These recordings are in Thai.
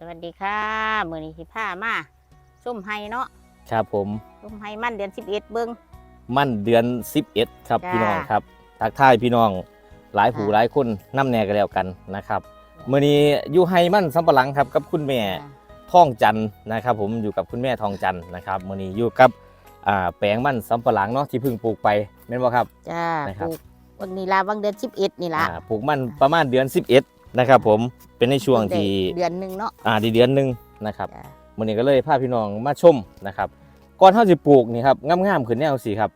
สวัสดีค่ะมือนี้สิผ้ามาส้มไฮเนาะครับผมส้มไฮมันเดือนสิบเอ็ดเบิ้งมั่นเดือน11ครับจ้าพี่น้องครับทักทายพี่น้องหลายผู้จ้าหลายคนน้ำแน่กันแล้วกันนะครับมื่อนี้อยู่ไฮมั่นสำปะหลังครับกับคุณแม่ท่องจันทร์นะครับ ผมอยู่กับคุณแม่ทองจันทร์นะครับมื่อนี้อยู่กับอ่าแปลงมั่นสำปะหลังเนาะที่เพิ่งปลูกไปแม่นบ่ครับจ้านะครับปลูกวันนี้ลาวังเดือนสิบเอ็ดนี่ละอ่าปลูกมั่นประมาณเดือน11 นะครับผมเป็นในช่วงที่เดือนหนึ่งเนาะอ่าดีเดือนหนึ่งนะครับจ้ามื่อนี้ก็เลยพาพี่น้องมาชมนะครับก่อนเฮาสิปลูกนี่ครับงามๆขึ้นแนวสิครับ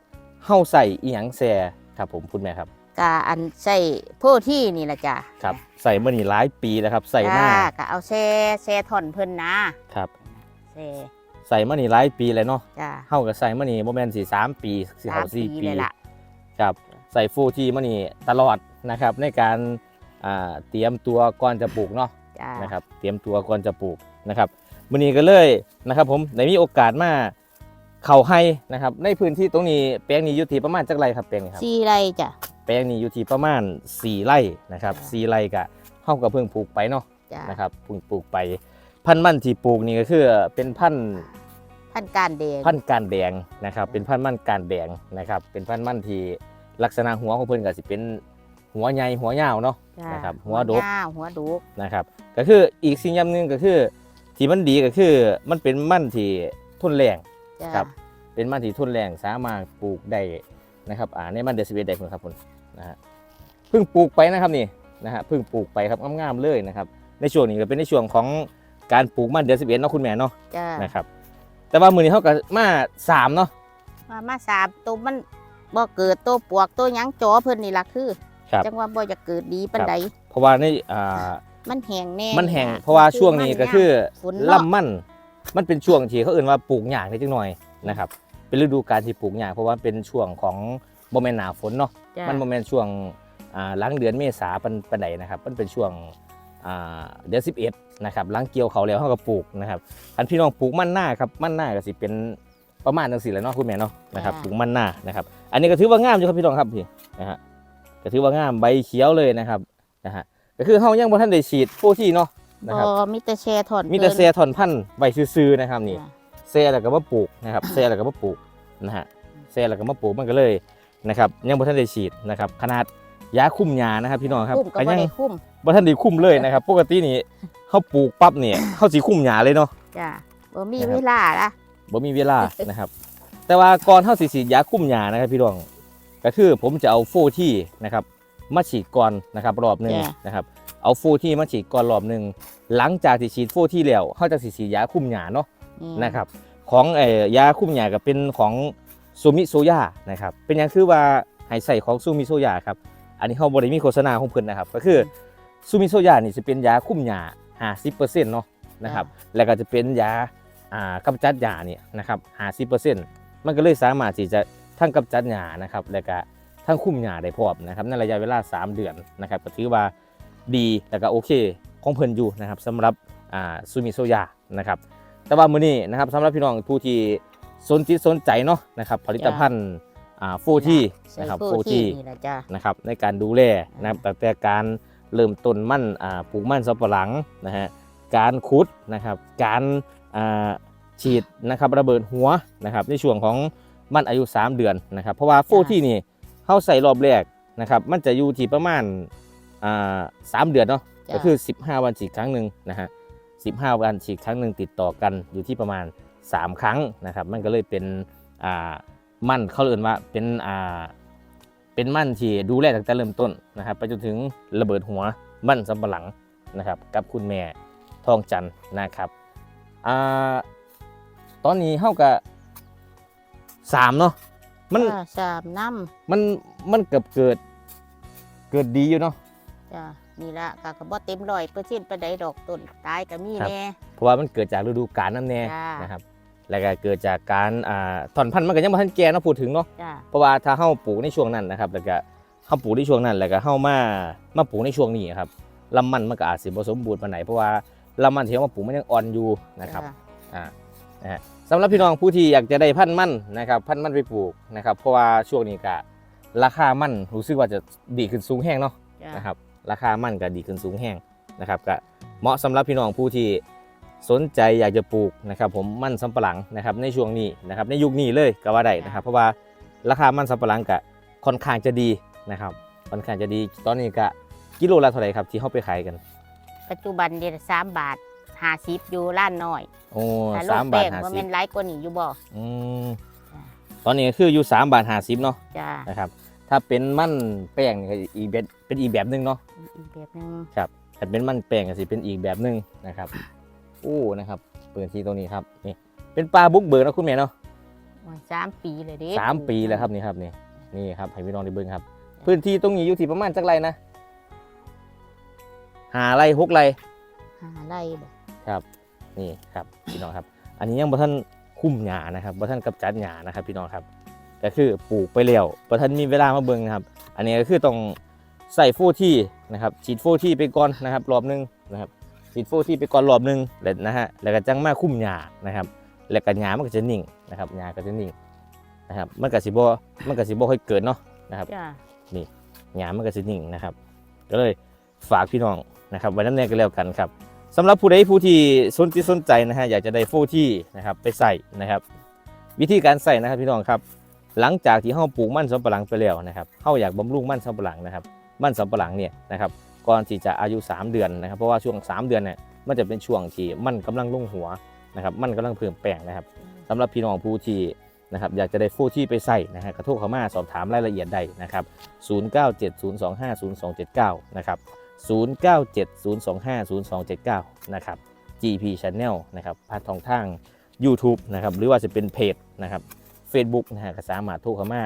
เฮาใส่อีหยังแซ่ครับผมคุณแม่ครับกาอันใส่โพที่นี่ละจ้าครับใส่มานี่หลายปีแล้วครับใส่มาจ้ากะเอาแช่แช่ท่อนเพิ่นนะครับแช่ใส่มานี่หลายปีเลยเนาะจ้าเฮาก็ใส่มานี่บ่แม่นสิ3ปีสิสาเฮามสี่ปีปีเลยล่ะครับใส่ฟูที่มานี่ตลอดนะครับในการอ่า เตรียมตัวก่อนจะปลูกเนาะจ้านะครับเตรียมตัวก่อนจะปลูกนะครับมื้อนี้ก็เลยนะครับ ผมได้มีโอกาสมาเข้าให้นะครับ ในพื้นที่ตรงนี้แปลงนี้อยู่ที่ประมาณจักไรครับแปลงนี้ครับสี่ไรจ้ะแปลงนี้อยู่ที่ประมาณ4ไร่นะครับจ้ะ4ไร่ก็เฮาก็เพิ่งปลูกไปเนาะจ้านะครับเพิ่งปลูกไป พันธุ์มันที่ปลูกนี่ก็คือเป็นพันธุ์พันการแดงพันธุ์การแดงนะครับ เป็นพันธุ์มันการแดงนะครับ เป็นพันธุ์มันที่ลักษณะหัวของเพิ่นก็สิเป็นหัวใหญ่หัวยาวเนาะจ้านะครับหัวดกยาวหัวดุกนะครับ ก็คืออีกสิ่งอย่างหนึงก็คือ ที่มันดีก็คือมันเป็นมันที่ทนแรงจ้าครับ เป็นมันที่ทนแรงสามารถปลูกได้นะครับอ่าในมันเดซิเบตได้คุณครับคุณนะฮะเพิ่งปลูกไปนะครับนี่นะฮะเพิ่งปลูกไปครับงามๆเลยนะครับ ในช่วงนี้ก็เป็นในช่วงของการปลูกมันเดือนสิบเอ็ดเนาะคุณแม่เนาะจ้านะครับ แต่ว่ามือนี้เขาก็มาสามเนาะมามาสามตัวมันบ่เกิดตัวปวกตัวหยังจอเพิ่นนี่ล่ะคือ ครับ จังว่าบ่จะเกิดดีปานใดเพราะว่าในอ่ามันแห้งแน่มันแห้งนี่ล่เพราะว่าช่วงนี้ก็คือฝนเนาะลำมันมันเป็นช่วงที่เขาเอื่นว่าปลูกหญ้าได้จังหน่อยนะครับ เป็นฤดูกาลที่ปลูกหญ้าเพราะว่าเป็นช่วงของโมเมนหนาฝนเนาะจ้ะมันโมเมนช่วงอ่าหลังเดือนเมษาปันปันใดนะครับ มันเป็นช่วงอ่าเดือน11นะครับหลังเกี่ยวเขาวแล้วเขาก็ปลูกนะครับอันพี่น้องปลูกมันหน้าครับมันหน้าก็สิเป็นประมาณจังสี่แหล้วเนาะคุณแม่เนาะนะครับปลูกมันหน้านะครับ อันนี้ก็ถือว่างามอยู่ครับพี่น้องครับพี่นะฮะ ก็ถือว่างามใบเขียวเลยนะครับนะฮะก็คือเฮายังบ่ทันได้ฉีดโฟที่เนาะนะครับบ่มีแต่แช่ถอนมีแต่พิ่นเซถอนพันธุ์ใบซื่อๆนะครับนี่จ้ะเซแล้วก็มาปลูกนะครับเซแล้วก็มาปลูกนะฮะเซแล้วก็มาปลูกมันก็เลยนะครับยังบ่ทันได้ฉีดนะครับขนาดยาคุมยานะครับพี่น้องครับคุ้มก็ก็บ่ยังได้คุ้มบ่ทันได้คุมเลยนะครับ ปกตินี่เขาปลูกปั๊บเนี่ยเขาสิคุมยาเลยเนาะจ้ะบ่มีนะครับเวลาละบ่มีเวลานะครับ แต่ว่าก่อนเฮาสิฉีดยาคุมยานะครับพี่น้อง ก็คือผมจะเอาโฟที่นะครับมาฉีดก่อนนะครับรอบหนึงนะครับเอาโฟที่มาฉีดก่อนรอบหนึงหลังจากที่ฉีดโฟที่แล้วเฮาจะสิฉีดยาคุมยาเนาะอืมนะครับของเอ่อยาคุมหยากับเป็นของซูมิโซยานะครับเป็นอย่างคือว่าให้ใส่ของซูมิโซยาครับอันนี้เขาบริมีโฆษณาของเพิ่นนะครับก็คือซูมิโซยานี่จะเป็นยาคุมหยา50%เนาะนะครับแล้วก็จะเป็นยาอ่ากำจัดหยาเนี่ยนะครับ50%มันก็เลยสามารถที่จะ ทั้งกำจัดหยานะครับแล้วก็ทั้งคุมหยาได้พร้อมนะครับในระยะเวลา 3 เดือนนะครับก็ถือว่าดีแล้วก็โอเคของเพิ่นอยู่นะครับสำหรับอ่าซูมิโซยานะครับแต่ว่ามื้อนี้นะครับสำหรับพี่น้องผู้ที่สนจิตสนใจเนาะนะครับผลิตภัณฑ์อ่าโฟที่ใส่นะครับโฟโฟที่นี่ล่ะจ้ะนะครับในการดูแลนะครับตั้งแต่การเริ่มต้นมั่นอ่าปลูกมั่นสำปะหลังนะฮะการขุดนะครับการอ่าฉีดนะครับระเบิดหัวนะครับในช่วงของ มั่นอายุ 3 เดือนนะครับ เพราะว่าโฟที่นี่เข้าใส่รอบแรกนะครับ มันจะอยู่ที่ประมาณอ่าสามเดือนเนาะจ้ะก็คือ 15 วันฉีดครั้งหนึ่งนะฮะ15วันฉีดครั้งหนึ่งติดต่อกันอยู่ที่ประมาณ 3 ครั้งนะครับ มันก็เลยเป็นอ่ามั่นเขาเรียกว่าเป็นอ่าเป็นมั่นที่ดูแลตั้งแต่เริ่มต้นนะครับไปจนถึงระเบิดหัวมั่นสำปะหลังนะครับ กับคุณแม่ทองจันทร์นะครับอ่าตอนนี้เท่ากับ สามเนาะมันจ้ะสามน้มันมันเกือบเกิด เกิดดีอยู่เนาะำจ้ะนี่ละก็ก็บ่เต็มร้อยเปอร์เซ็นต์ปานใดดอกต้นตายก็มีครับ แน่ เพราะว่ามันเกิดจากฤดูกาลนั่นแน่จ้าน นะครับ แล้วก็เกิดจากการอ่าถอนพันธุ์มันก็ยังไม่ทันแก่เนาะพูดถึงเนาะ จ้ะเพราะว่าถ้าเฮาปลูกในช่วงนั้นนะครับ แล้วก็เฮาปลูกในช่วงนั้น แล้วก็เฮามามาปลูกในช่วงนี้ครับลำมันมันก็อาจสิบ่สมบูรณ์ปานไหนเพราะว่าลำมันที่เฮามาปลูกมันยังอ่อนอยู่นะครับจ้อ่านะฮะ สำหรับพี่น้องผู้ที่อยากจะได้พันธุ์มันนะครับพันธุ์มันไปปลูกนะครับเพราะว่าช่วงนี้ก็ราคามันรู้สึกว่าจะดีขึ้นสูงแห้งเนาะจ้ะนะครับราคามันก็ดีขึ้นสูงแห้งนะครับก็เหมาะสำหรับพี่น้องผู้ที่สนใจอยากจะปลูกนะครับผมมันสำปะหลังนะครับในช่วงนี้นะครับในยุคนี้เลยก็ว่าได้นะครับเพราะว่าราคามันสำปะหลังก็ค่อนข้างจะดีนะครับค่อนข้างจะดีตอนนี้ก็กิโลละเท่าไหร่ครับที่เขาไปขายกัน ปัจจุบันเดือนสามบาท ห้าสิบอยู่ร้านน้อยโอ้ถ้าโลสามกบาแป้ทงห้าว่าสิเป็บนไรกว่านี้อยู่บ่อืมจ้ะตอนนี้ก็คืออยู่สามบาทห้าสิบเนาะจ้านะครับ ถ้าเป็นมันแป้งนี่ก็อีกแบบเป็นอีกแบบหนึงเนาะอีกแบบหนึงถ้าเป็นมันแป้งก็สิเป็นอีกแบบหนึงนะครับอู้นะครับพื้นที่ตรงนี้ครับนี่เป็นปลาบุกเบิกนะคุณแม่เนาะ โอ้ยสามปีเลยเด้สามปีแล้วครับนี่ครับนี่นี่ครับให้พี่น้องได้เบิ่งครับ พื้นที่ตรงนี้อยู่ที่ประมาณจักไรนะหาไรหกไรหาไรบ่ ครับนี่ครับพี่น้องครับ อันนี้ยังบ่ท่านคุ้มหญ้านะครับบ่ท่านกำจัดหญ้านะครับพี่น้องครับก็คือปลูกไปแล้วบ่ท่านมีเวลามาเบิ่งนะครับ อันนี้ก็คือต้องใส่โฟที่นะครับฉีดโฟที่ไปก่อนนะครับรอบหนึงนะครับฉีดโฟที่ไปก่อนรอบหนึงแล้วนะฮะแล้วก็จังมาคุ้มหญ้านะครับ แล้วก็หญ้ามันก็จะนิ่งนะครับหญ้าก็จะนิ่งนะครับมันก็สิบ่มันก็สิบ่ค่อยเกิดเนาะนะครับจ้าหญ้ามันก็สินิ่งนะครับ ก็เลยฝากพี่น้องนะครับไว้น้ำแน่กันแล้วกันครับ สำหรับผู้ใดผู้ที่สนใจสนใจนะฮะอยากจะได้โฟที่นะครับไปใส่นะครับ วิธีการใส่นะครับพี่น้องครับ หลังจากที่เฮาปลูกมันสำปะหลังไปแล้วนะครับเฮาอยากบำรุงมันสำปะหลังนะครับ มันสำปะหลังเนี่ยนะครับก่อนที่จะอายุ 3 เดือนนะครับ เพราะว่าช่วง 3 เดือนเนี่ยมันจะเป็นช่วงที่มันกำลังลงหัวนะครับมันกำลังเพิ่มแป้งนะครับสำหรับพี่น้องผู้ที่นะครับอยากจะได้ฟูที่ไปใส่นะฮะกระทู้เข้ามาสอบถามรายละเอียดได้นะครับ0970250279นะครับ 0970250279 นะครับ GP Channel นะครับผ่าทางทาง YouTube นะครับหรือว่าจะเป็นเพจนะครับ Facebook นะฮะก็สามารถโทรเข้ามา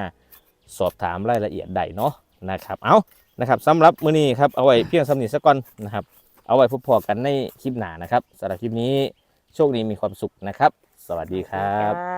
สอบถามรายละเอียดได้เนาะนะครับเอานะครับสำหรับมื้อนี้ครับเอาไว้เพียงสำนีสักก่อนนะครับเอาไว้พบพอกันในคลิปหน้านะครับสำหรับคลิปนี้โชคดีมีความสุขนะครับ สวัสดีครับ